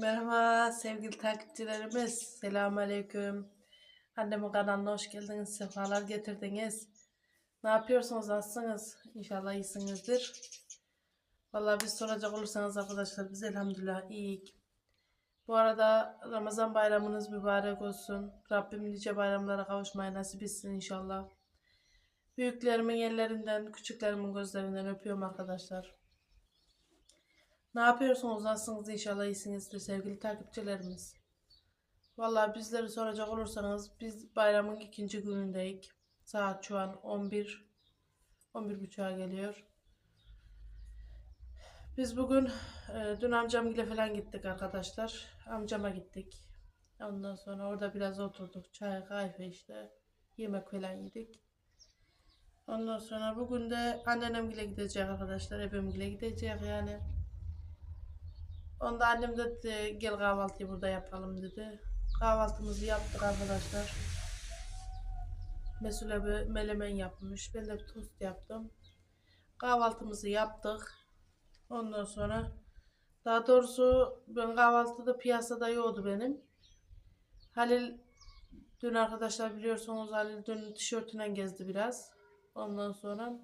Merhaba sevgili takipçilerimiz. Selamünaleyküm. Annemin kanalına hoş geldiniz. Sefalar getirdiniz. Ne yapıyorsunuz? Nasılsınız? İnşallah iyisinizdir. Vallahi biz soracak olursanız arkadaşlar biz elhamdülillah iyiyiz. Bu arada Ramazan bayramınız mübarek olsun. Rabbim nice bayramlara kavuşmayı nasip etsin inşallah. Büyüklerimin ellerinden, küçüklerimin gözlerinden öpüyorum arkadaşlar. Ne yapıyorsunuz? Nasılsınız? İnşallah iyisinizdir sevgili takipçilerimiz. Vallahi bizleri soracak olursanız biz bayramın ikinci günündeyiz. Saat şu an 11 11.30'a geliyor. Biz bugün e, dün amcamgile falan gittik arkadaşlar. Amcama gittik. Ondan sonra orada biraz oturduk. Çay, kahve işte. Yemek falan yedik. Ondan sonra bugün de anneannemgile gidecek arkadaşlar. Ebemgile gidecek yani. Onda annem de dedi, gel kahvaltıyı burada yapalım dedi. Kahvaltımızı yaptık arkadaşlar. Mesul abi melemen yapmış. Ben de tost yaptım. Kahvaltımızı yaptık. Ondan sonra daha doğrusu ben kahvaltıda piyasada yoktu benim. Halil dün arkadaşlar biliyorsunuz Halil dün tişörtüne gezdi biraz. Ondan sonra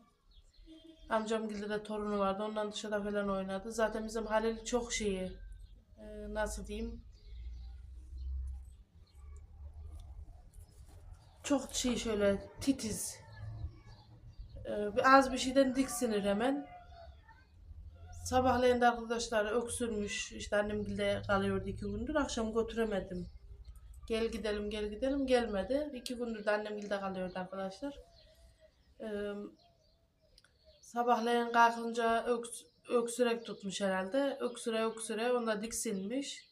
Amcam de torunu vardı. Ondan dışarıda falan oynadı. Zaten bizim Halil çok şeyi e, nasıl diyeyim çok şey şöyle titiz. E, bir az bir şeyden diksinir hemen. Sabahleyin de arkadaşlar öksürmüş. İşte annem de kalıyordu iki gündür. Akşam götüremedim. Gel gidelim gel gidelim gelmedi. İki gündür de annem de kalıyordu arkadaşlar. Eee Sabahleyin kalkınca öks, öksürek tutmuş herhalde. Öksüre öksüre onda diksinmiş.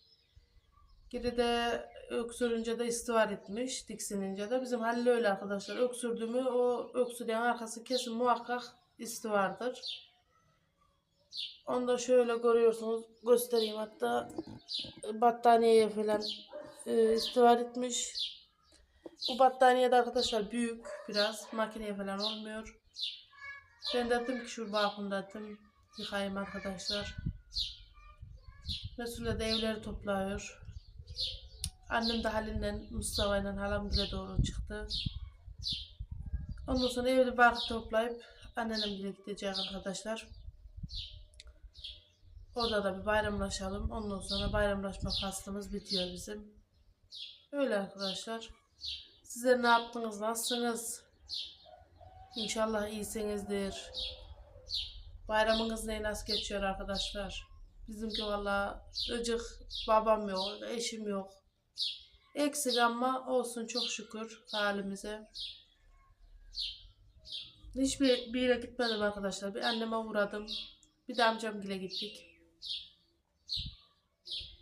Geri de öksürünce de istivar etmiş. Diksinince de bizim Halil öyle arkadaşlar. Öksürdü mü o öksüren arkası kesin muhakkak istivardır. Onu da şöyle görüyorsunuz. Göstereyim hatta battaniyeye falan e, istivar etmiş. Bu battaniye de arkadaşlar büyük biraz. Makineye falan olmuyor. Ben de dedim ki şu balkonda dedim arkadaşlar. Resul'e de evleri topluyor. Annem de Halil'le Mustafa halam bile doğru çıktı. Ondan sonra evli barkı toplayıp annenem bile gidecek arkadaşlar. Orada da bir bayramlaşalım. Ondan sonra bayramlaşma faslımız bitiyor bizim. Öyle arkadaşlar. Sizler ne yaptınız? Nasılsınız? İnşallah iyisinizdir. Bayramınız ne nasıl geçiyor arkadaşlar? Bizimki valla ıcık babam yok, eşim yok. Eksik ama olsun çok şükür halimize. Hiçbir bir yere gitmedim arkadaşlar. Bir anneme uğradım. Bir de amcamgile gittik.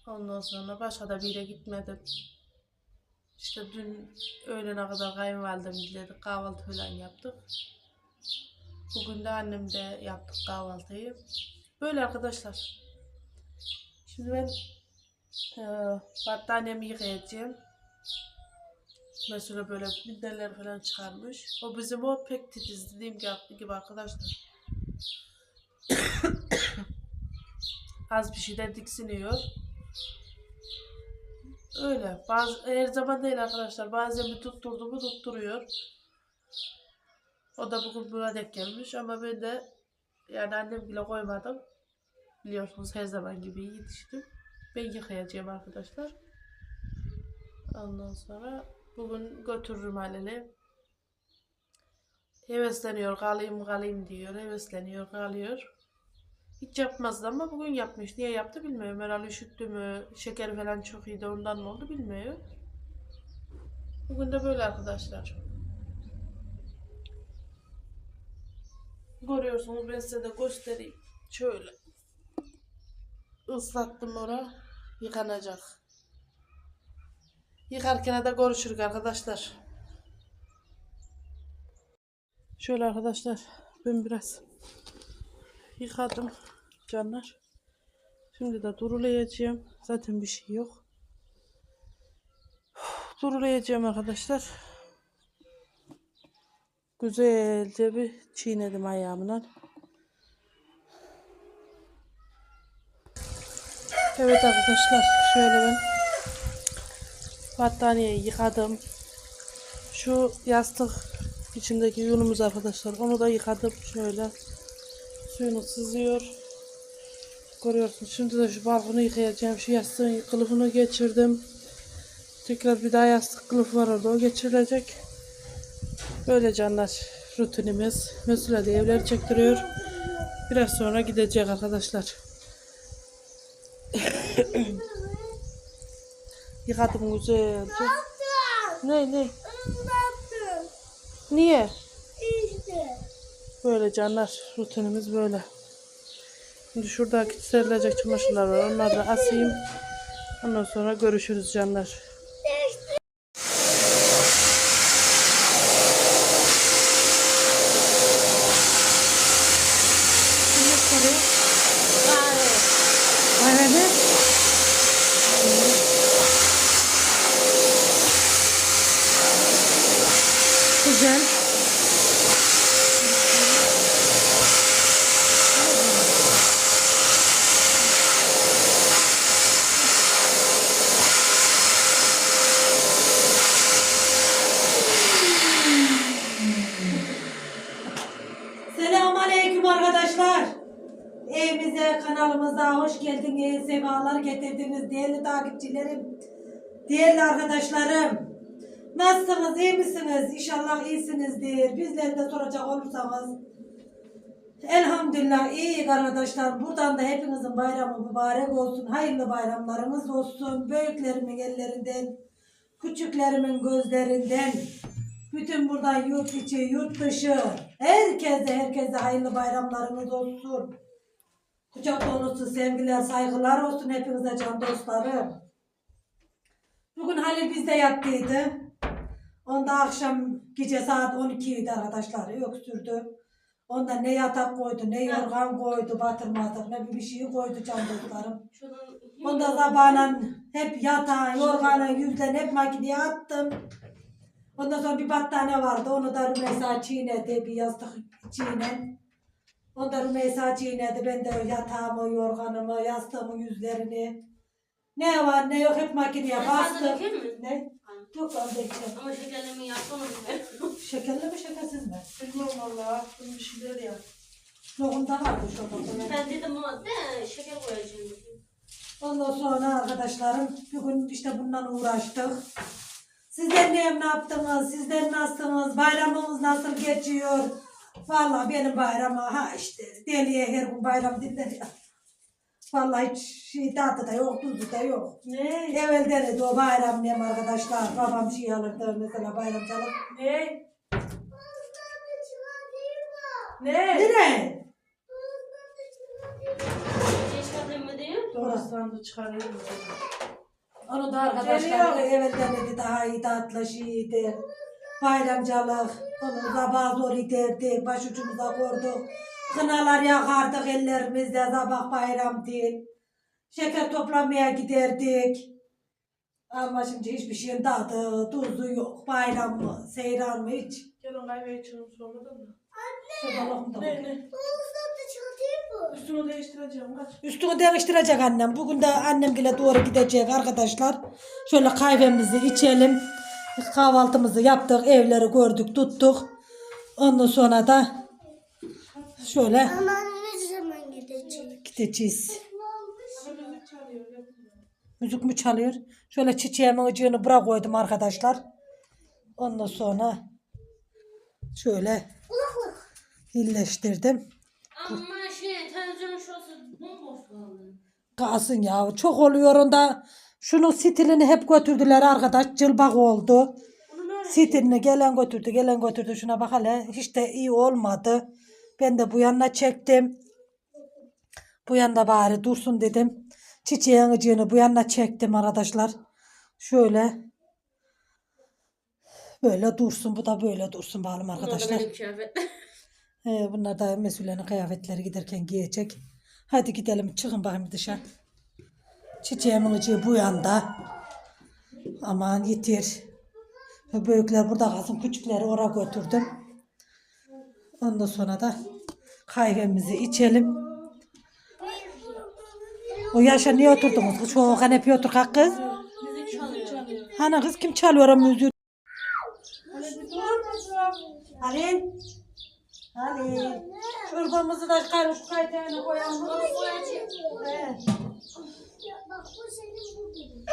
Ondan sonra başka da bir yere gitmedim. İşte dün öğlene kadar kayınvalidem diledik. Kahvaltı falan yaptık. Bugün de annem de yaptık kahvaltıyı. Böyle arkadaşlar. Şimdi ben e, battaniyemi yıkayacağım. Mesela böyle minderler falan çıkarmış. O bizim o pek titiz dediğim gibi arkadaşlar. Az bir şeyden diksiniyor. Öyle. Bazı, her zaman değil arkadaşlar. Bazen bir tutturdu mu tutturuyor. O da bugün buna denk gelmiş ama ben de yani annem bile koymadım. Biliyorsunuz her zaman gibi yetiştim. Ben yıkayacağım arkadaşlar. Ondan sonra bugün götürürüm Halil'i. Hevesleniyor, kalayım kalayım diyor. Hevesleniyor, kalıyor. Hiç yapmazdı ama bugün yapmış. Niye yaptı bilmiyorum. Herhalde üşüttü mü, şeker falan çok iyiydi ondan mı oldu bilmiyorum. Bugün de böyle arkadaşlar. Görüyorsunuz ben size de göstereyim. Şöyle. Islattım ora. Yıkanacak. Yıkarken de görüşürük arkadaşlar. Şöyle arkadaşlar ben biraz yıkadım canlar. Şimdi de durulayacağım. Zaten bir şey yok. Durulayacağım arkadaşlar. Güzelce bir çiğnedim ayağımdan. Evet arkadaşlar şöyle ben battaniyeyi yıkadım. Şu yastık içindeki yunumuz arkadaşlar onu da yıkadım şöyle suyunu sızıyor. Görüyorsunuz şimdi de şu balkonu yıkayacağım. Şu yastığın kılıfını geçirdim. Tekrar bir daha yastık kılıfı var orada o geçirilecek. Böyle canlar rutinimiz. Mesela de evleri çektiriyor. Biraz sonra gidecek arkadaşlar. Yıkadım güzelce. Ne ne? Niye? Böyle canlar rutinimiz böyle. Şimdi şuradaki serilecek çamaşırlar var. Onları da asayım. Ondan sonra görüşürüz canlar. Kahve. Güzel. Selamünaleyküm arkadaşlar. Evimize, kanalımıza hoş geldiniz, sefalar getirdiniz değerli takipçilerim, değerli arkadaşlarım. Nasılsınız, iyi misiniz? İnşallah iyisinizdir. Bizleri de soracak olursanız. Elhamdülillah iyi arkadaşlar. Buradan da hepinizin bayramı mübarek olsun. Hayırlı bayramlarımız olsun. Büyüklerimin ellerinden, küçüklerimin gözlerinden, bütün buradan yurt içi, yurt dışı, herkese herkese hayırlı bayramlarınız olsun. Kucak dolusu sevgiler, saygılar olsun hepinize can dostlarım. Bugün Halil bizde yattıydı. Onda akşam gece saat 12 idi arkadaşlar öksürdü. Onda ne yatak koydu, ne yorgan koydu, batırmadık, ne bir şey koydu can dostlarım. Onda sabahla hep yatağı, yorganı, yüzden hep makineye attım. Ondan sonra bir battaniye vardı. Onu da Rümeysa çiğnedi. Bir yastık çiğnen. Onda Rümeysa çiğnedi. Ben de yatağımı, yorganımı, yastığımı, yüzlerini. Ne var ne yok hep makineye bastım. Ne? Yok ben de içeceğim. Ama şekerlemi yapsana bir Şekerli mi şekersiz mi? Bilmiyorum valla. Bunu bir şeyler yap. Lokumda vardı şu. Ben dedim ama de şeker koyacağım. Ondan sonra arkadaşlarım bugün işte bundan uğraştık. Sizler ne, ne yaptınız? Sizler nasılsınız? Bayramımız nasıl geçiyor? Vallahi benim bayrama ha işte deliye her gün bayram dinler ya. Vallahi hiç şey tadı da yok, tuzu da yok. Ne? Evvel denedi o bayram nem arkadaşlar. Babam şey alırdı mesela bayramcalık. Ne? Ne? Nereye? Da çıkarıyorum. Onu da arkadaşlar evvel denedi daha iyi tatlı şeydi. Bayramcalık. Onu da bazı oraya derdik. Başucumuza koyduk. Kınalar yakardık ellerimizde sabah bayram değil. Şeker toplamaya giderdik. Ama şimdi hiçbir şeyin tadı, tuzu yok. Bayram mı, seyran mı hiç. Gelin kahve içelim sonra da mı? Şuradan da Ne ne? Üstünü değiştireceğim kaç. Üstünü değiştirecek annem. Bugün de annemgile doğru gidecek arkadaşlar. Şöyle kahvemizi içelim. Kahvaltımızı yaptık. Evleri gördük, tuttuk. Ondan sonra da şöyle Ama ne zaman gideceğiz. Ama müzik çalıyor. yapma. Müzik mü çalıyor? Şöyle çiçeğimin ıcığını bırak koydum arkadaşlar. Ondan sonra şöyle hilleştirdim. Ama şey televizyonun şurası bomboş kaldı. Kalsın ya. Çok oluyor onda. Şunun stilini hep götürdüler arkadaş. Cılbak oldu. Stilini gelen götürdü, gelen götürdü. Şuna bak hele. Hiç de iyi olmadı. Ben de bu yanına çektim. Bu yanda bari dursun dedim. Çiçeğin ıcığını bu yanına çektim arkadaşlar. Şöyle. Böyle dursun. Bu da böyle dursun bakalım arkadaşlar. He, bunlar da mesulenin kıyafetleri giderken giyecek. Hadi gidelim çıkın bakayım dışarı. Çiçeğimin ıcığı bu yanda. Aman yitir. Büyükler burada kalsın. Küçükleri oraya götürdüm. Ondan sonra da kahvemizi içelim. O yaşa niye oturdunuz? kız? Şu kanepeye otur kalk kız. Hani kız kim çalıyor müziği? Halil. Halil. Çorbamızı da çıkarıp şu kaydağına koyalım. Evet. Bak bu senin bu benim.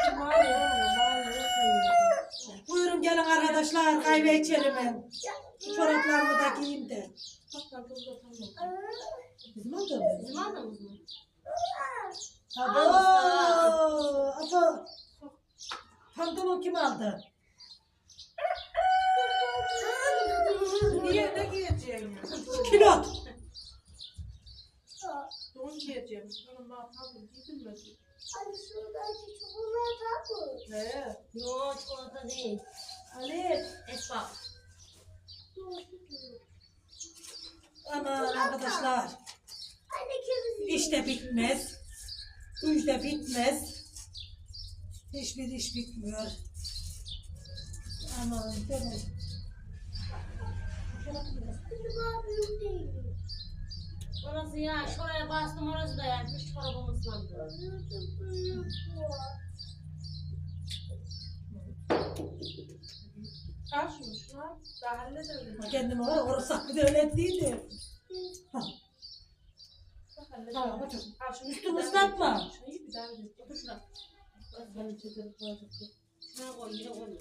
Buyurun gelin arkadaşlar kahve içelim hem. Şu çoraplarımı da giyeyim de. Bizim oldu mu? Bizim aldığımız mı? Abo. Abo. Pantolon kim aldı? Niye ne giyeceğim? Kilot. Don giyeceğim. Oğlum ne yapalım? Gidilmesin. Ay şuradaki çikolata mı? He. Yok çikolata değil. Ali. Esbab. Aman arkadaşlar. İş de bitmez. Üç de bitmez. Hiçbir iş bitmiyor. Aman canım. Acaba büyük değil. Orası ya şuraya bastım orası da yanmış çorabım ıslandı. Al şunu şuna. Daha hallederim. Kendimi oraya orası de öyle değildi. Ha, Tamam hocam. Al şunu Üstünü ıslatma. Şurayı bir daha bir. Otur şuna. Ben çekerim koyacak. Şuna koy yine koy.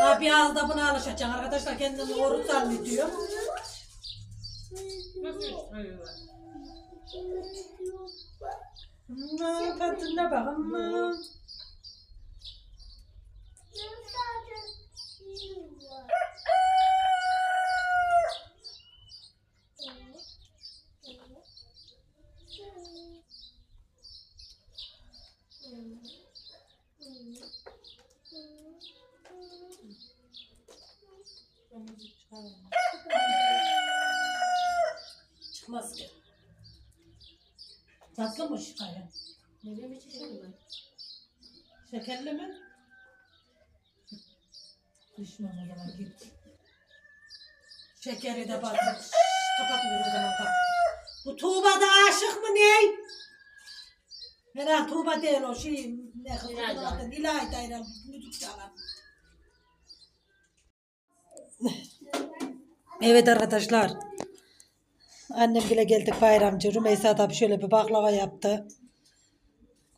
Ha biraz da buna alışacaksın arkadaşlar kendini oruç zannediyor. Nasıl çıkarıyorlar? Aman tadına bak aman. Çıkmaz ki. Tatlımış hayır. Nereye mi çekelim ben? Şekerli mi? Düşman o zaman git. Şekeri de bak. Kapatmıyor o zaman bak. Bu Tuğba da aşık mı ne? Herhalde Tuğba değil o şey. Ne kızın ile müzik çalan. Evet arkadaşlar. Annem bile geldik bayramcı. Rümeysa tabi şöyle bir baklava yaptı.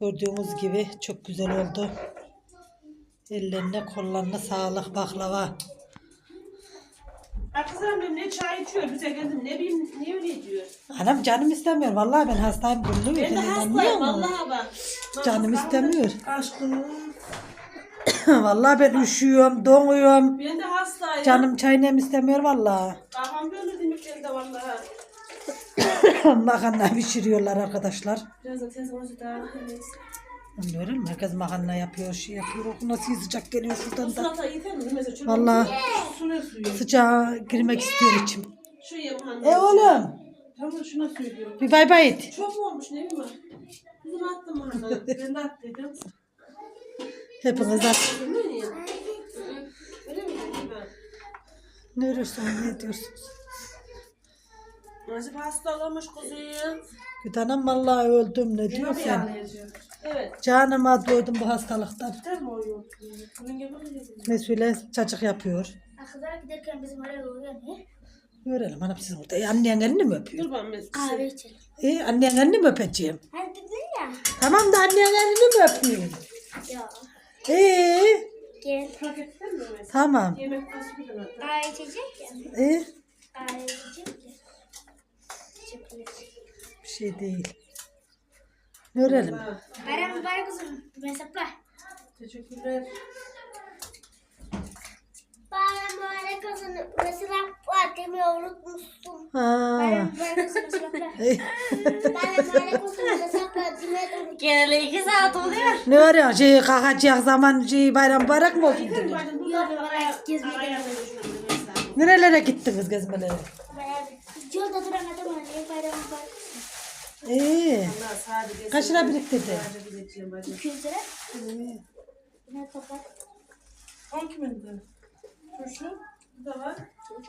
Gördüğünüz gibi çok güzel oldu. Ellerine kollarına sağlık baklava. Kız annem ne çay içiyor bize geldim ne bileyim niye öyle diyor. Anam canım istemiyor. Vallahi ben hastayım gülüm. Ben de hastayım vallahi bak. Canım istemiyor. Aşkım. vallahi ben üşüyorum, donuyorum. Ben de hastayım. Canım çay nem istemiyor vallahi. Kafam böyle demek geldi vallahi. Makarna pişiriyorlar arkadaşlar. Biraz da tez olunca daha temiz. Anlıyorum. Herkes makarna yapıyor, şey yapıyor. O nasıl sıcak geliyor şuradan da. Salata yeter mi? Mesela suyu? sıcağa girmek istiyor içim. Şu yemeğinde. E oğlum Tamam şuna söylüyorum. bir bay bay et. Çok mu olmuş ne bileyim ben. Kızım attım bana. ben de attıydım. Hepiniz at. Öyle mi? Öyle mi? Ben. Ne diyorsunuz, ne diyorsunuz? Nasip hasta olmuş kuzum. Güdanam vallahi öldüm ne Yine diyorsun sen? Evet. Canıma doydum bu hastalıktan. Biter mi o yok? Bunun gibi mi? Mesule çocuk yapıyor. Arkadaşlar giderken bizim oraya oluyor ne? Görelim hanım siz burada. E, annen elini mi öpüyor? Dur ben mes. Kahve içelim. E, annen elini mi öpeceğim? Hani dedin ya. Tamam da annen elini mi öpeyim? Ya. E, Gel. Paketten mi mes? tamam. Yemek. Kahve içecek ya. E, Kahve içecek ya. Ederim. Şey değil. Görelim. Bayram mübarek olsun. Mesapla. Teşekkürler. Bayram mübarek olsun. Mesela Fatih'i unutmuşsun. Ha. Bayram mübarek. E, Bayram mübarek Fatih'i Genelde iki saat oluyor. ne var ya şey kalkacak zaman şey bayram mübarek mi olsun dedi. Nerelere gittiniz gezmelere? Yolda duramadım anne. Bayram mübarek olsun. E, kaç lira biriktirdi? 200 lira. Ne kapat? On kimindi? Turşu. Bu da var. Dur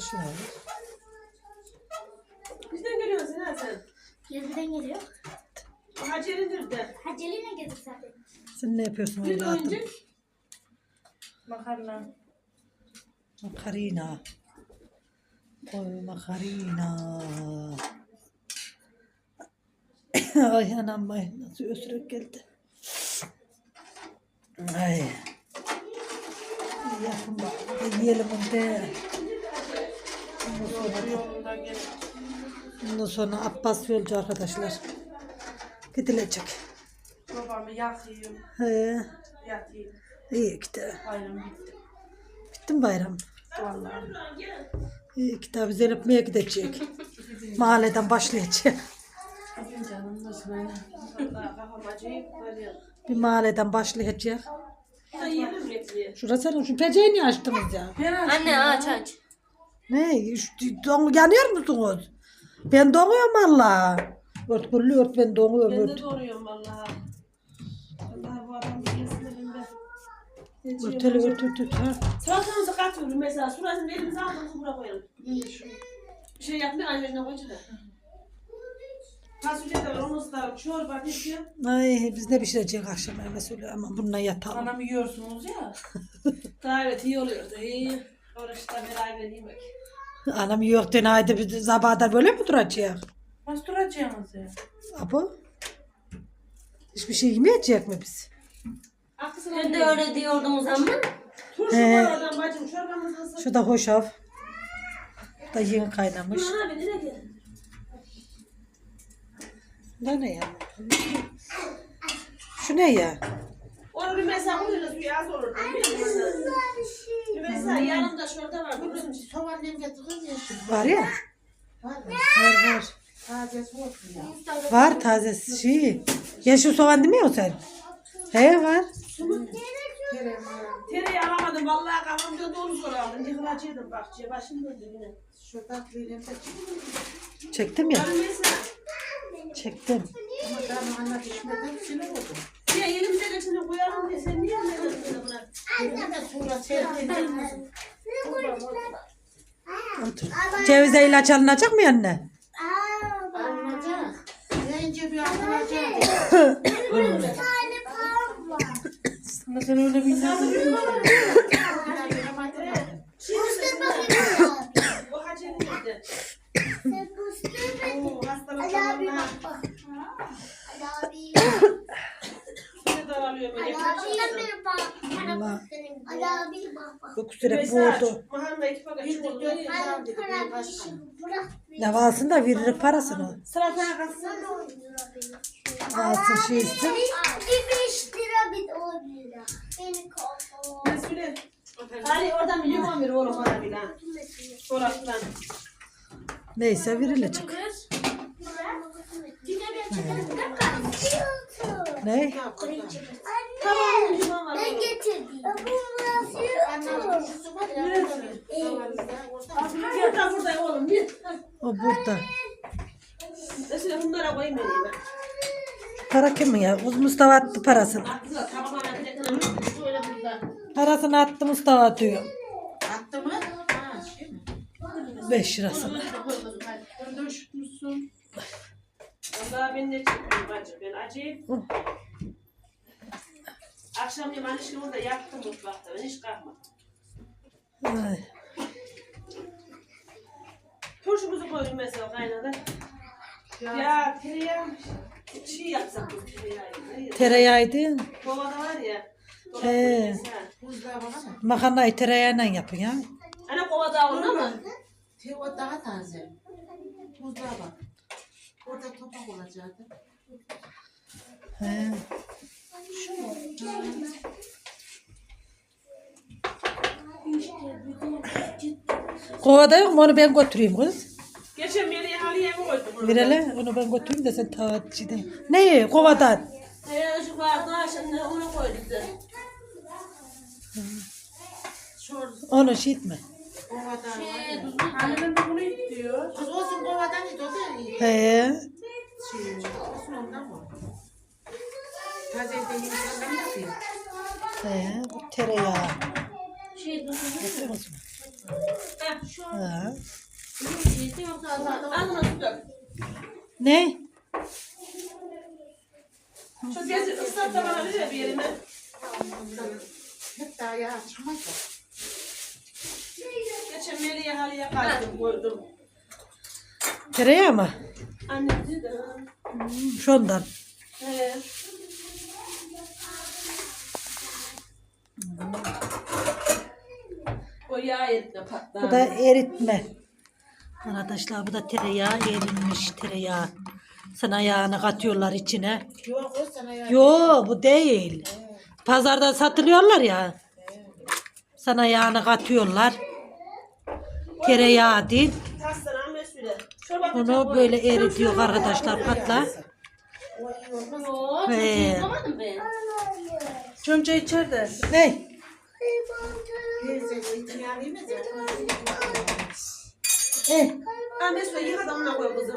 şunu al. Bizden geliyorsun sen ha sen. Gezmeden geliyor. Hacer'indir de. Haceli'yle gezdik zaten. Sen ne yapıyorsun Bir de evladım? oyuncak. Makarna. Makarina. Oy makarina. Ay anam ay nasıl ösürük geldi. Ay. Yapın bak. Yiyelim onu de. Ondan sonra Abbas yolcu arkadaşlar. Gidilecek. Babamı yakayım. He, Yatayım. iyi gitti. Bayram bitti. Bitti mi bayram? Vallahi. İyi ki tabii Zeynep Bey'e gidecek. Mahalleden başlayacak. Bir mahalleden başlayacak. Şurası şu peceyi niye açtınız ya? Anne aç aç. Ne? Don, yanıyor musunuz? Ben donuyorum valla. Ört gülü ört ben donuyorum Ben de ört. doğruyorum Örteli ört ört ört. Ha. Salatamızı katıyorum mesela. Surasını elimize aldığımızı buraya koyalım. Bir şey yapmıyor annemle koyunca da. Fasulye de ısıtarım. Çorba pişiyor. Ay biz ne pişirecek akşam mesela ama bununla yatalım. Anam yiyorsunuz ya. Gayet iyi oluyordu. İyi. Oruçta beraber yemek. Anam yok dön haydi biz sabahdan böyle mi duracak? Nasıl duracaksınız ya? Apo? Hiçbir şey yemeyecek mi biz? Haklısın. Ben de öyle diyordum o zaman. Turşu He. var oradan bacım. Çorbamızı ısıt. Şu da hoşaf. Bu da yeni kaynamış. Aman abi nereye geldin? Bu ne ya? Şu ne ya? Onu bir mesela koyuyoruz bir az olur. Bir mesela yanımda şurada var. Durun. Soğan nem getirdin ya şimdi. Var ya. Var mı? Var var. Tazesi ya? Var taze şey. Yeşil soğan değil mi o sen? He var. Ha. Tereyağı alamadım. Vallahi kafamda dolu soru aldım. Yıkılacıydım bahçeye. Başım döndü yine. Şu tatlıyla da Çektim ya. Çektim. Ama daha anla pişmeden sinir oldu. ya elimize de şimdi koyalım diye sen niye anladın bunu de sonra misin? Otur. Cevize ilaç alınacak mı anne? Alınacak. Önce bir alınacak. Ama sen öyle bir Bu hastalıklarına. Suyu da alıyor böyle. Allah. Ali bak bak. Öksürek Mesela boğdu. Mahalla iki paket çikolata Dört yiyor. tane dedi benim başkan. Bırak. Ne alsın da verir parasını. Sıratına kalsın. Alsın şey. Bir beş lira bir on lira. Beni kafama. Mesule. Ali oradan bir limon ver oğlum bana bir lan. Neyse verilecek. Ne? Tamam limon var. Ben getirdim. Bu burası. Burada burada oğlum. O burada. Mesule bunlara koyayım ben. Para kimin ya? Uz Mustafa attı parasını. Parasını attı Mustafa diyor. Attı mı? Ha şey mi? 5 lirasını. Ben de üşütmüşsün. Vallahi ben de çekiyorum bacım. Ben acayip. Akşam yemeğini şimdi orada yaktım mutfakta. Ben hiç kalkmadım. Ay. Turşumuzu koydum mesela kaynadı. Ya tereyağı şey yapsak bu tereyağı. Tereyağıydı. Kovada var ya. He. mesela. Buzdağına mı? Makarnayı tereyağıyla yapın ya. Ana kovada olur mu? Teo daha taze. Buzdağı bak. Orada topak olacaktı. He. Kovada yok mu? Onu ben götüreyim kız. Geçen beni halıya mı koydum? hele. Onu ben götüreyim de sen tavacıdan. Ne? Kovadan. He şu vardı şimdi onu koyduk da. Onu şey etme. kovadan ya. Annem de bunu istiyor. Kız olsun kovadan it o da iyi. He. Şey, olsun ondan mı? Taze de yiyeceğim? He. Tereyağı. Şey Getir. Ha şu Ha. Dök. Ne? Şu gezi ıslat da bana ver bir yerine. Hep daha yağ çıkmaz da. Geçen Melih'e halıya kaydım koydum. Tereyağı mı? Anne dedi. Şundan. He. O yağ yerine patlar. Bu da eritme. Arkadaşlar bu da tereyağı erilmiş tereyağı. Sana yağını katıyorlar içine. Yok o sana yağ. Yo bu değil. Pazarda satılıyorlar ya. Sana yağını katıyorlar. Tereyağı değil. Bunu böyle eritiyor arkadaşlar patla. Ve Çömçe içeride. ne? Eh, Ha mesule yıka da ona koy kızım.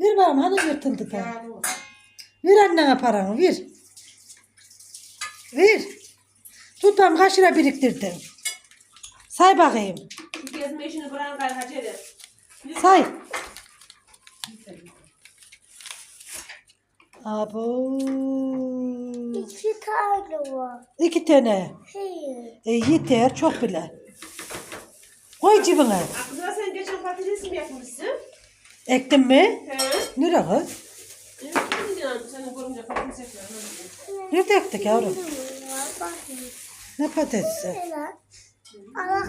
ver bakalım hani yırtıldı da. Ver annene paranı ver. Ver. Tut tam kaç lira biriktirdin? Say bakayım. Gezme işini bırak. Say. Abo. İki tane var. İki tane. Hayır. E, yeter çok bile. Koy cebine. Kızlar sen geçen patates mi yapmışsın? Ektin mi? He. Nereye kız? Nerede ektik yavrum? Ne patatesi? Ama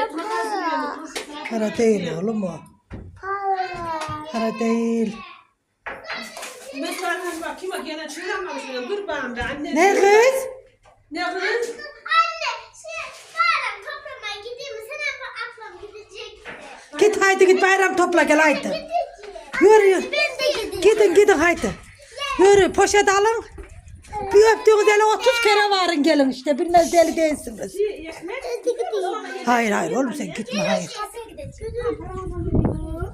ekmek hazırlıyorum. Turşusuna Para değil oğlum o. Para. Para değil. Mesela hani bak kime gene çığıramamış benim. Be anne. Ne kız? Ne kız? Anne, şey, bayram toplamaya gideyim mi? Sen abla ablam gidecek. Git haydi git bayram topla gel haydi. Yürü yürü. Ben de gideyim. Gidin gidin haydi. Yürü poşet alın. Bir öptüğünüz ele 30 kere varın gelin işte. Bilmez deli değilsiniz. Gideyim. Hayır hayır oğlum sen gitme hayır. Kafeye gideceğim. Onlar gidiyor.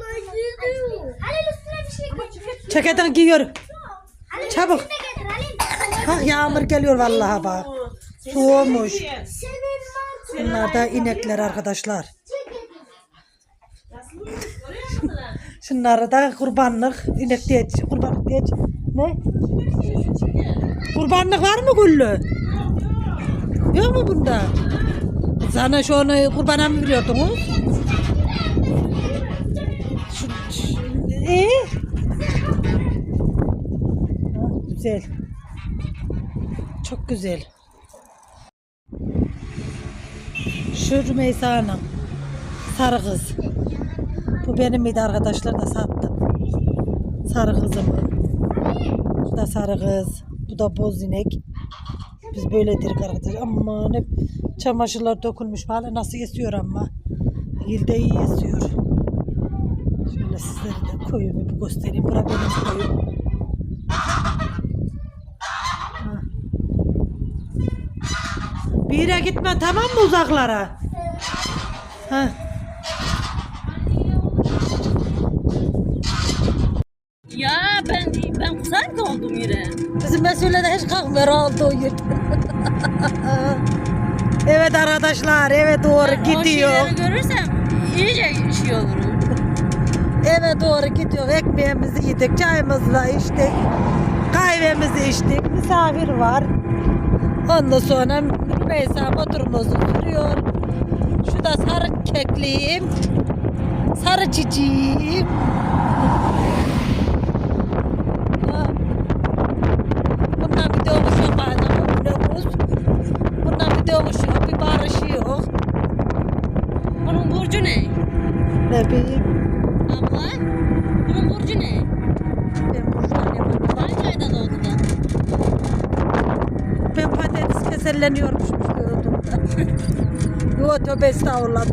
Halil üstüne bir şey koy. Ceketini giyiyor. Çabuk. Ha yağmur geliyor vallahi bak. Soğumuş. Bunlar da inekler arkadaşlar. Şunları da kurbanlık inek diye kurbanlık diye ne? Kurbanlık var mı güllü? Yok mu bunda? Sana şu onu kurbana mı veriyordunuz? Ee? Ha, güzel. Çok güzel. Şu Rümeysa Hanım. Sarı kız. Bu benim miydi arkadaşlar da sattım. Sarı kızımı. Bu da sarı kız. Bu da boz inek. Biz böyledir arkadaşlar. Aman hep çamaşırlar dökülmüş. Hala nasıl esiyor ama. Yılda iyi esiyor. Şöyle sizlere de koyumu bir göstereyim. Bura benim koyum. Bir yere gitme tamam mı uzaklara? Ha. Ya ben ben kızar mı oldum yine? Bizim mesulede hiç kalkmıyor olduğu yer. evet arkadaşlar eve doğru O gidiyor. şeyleri görürsem iyice şey olurum. Eve doğru gidiyor. Ekmeğimizi yedik, çayımızı da içtik. Kahvemizi içtik. Misafir var. Ondan sonra Rümeysa motorumuzu sürüyor. Şu da sarı kekliğim. Sarı çiçeğim. Ha. Bundan bir doğmuş yok bana. Dokuz. Bundan bir doğmuş yok. Bir barışı yok. Bunun burcu ne? Ne bileyim. Abla? Bunun burcu ne? Ben buradan yapamam. Hangi ayda doğdu da? Ben patates keselleniyormuş gördüm. Yo tövbe estağfurullah.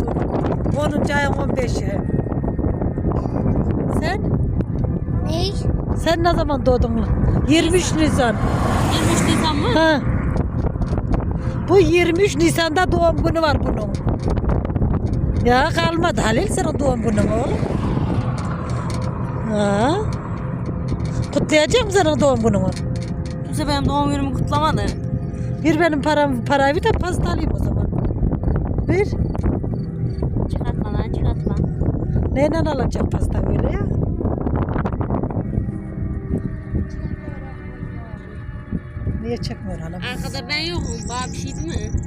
10. ayın 15'i. Sen? Ne? Sen ne zaman doğdun? 23 Nisan. 23 Nisan mı? Ha. Bu 23 Nisan'da doğum günü var bunun. Ya kalmadı Halil senin doğum günün oğlum. Ha. Kutlayacak mısın senin doğum gününü? kimse benim doğum günümü kutlamadı. Bir benim param parayı bir de pasta alayım o zaman. Bir. Çıkartma lan çıkartma. Neyle alacak pasta böyle ya? Niye çekmiyor hala? Arkada ben yokum. Bana bir şey değil mi?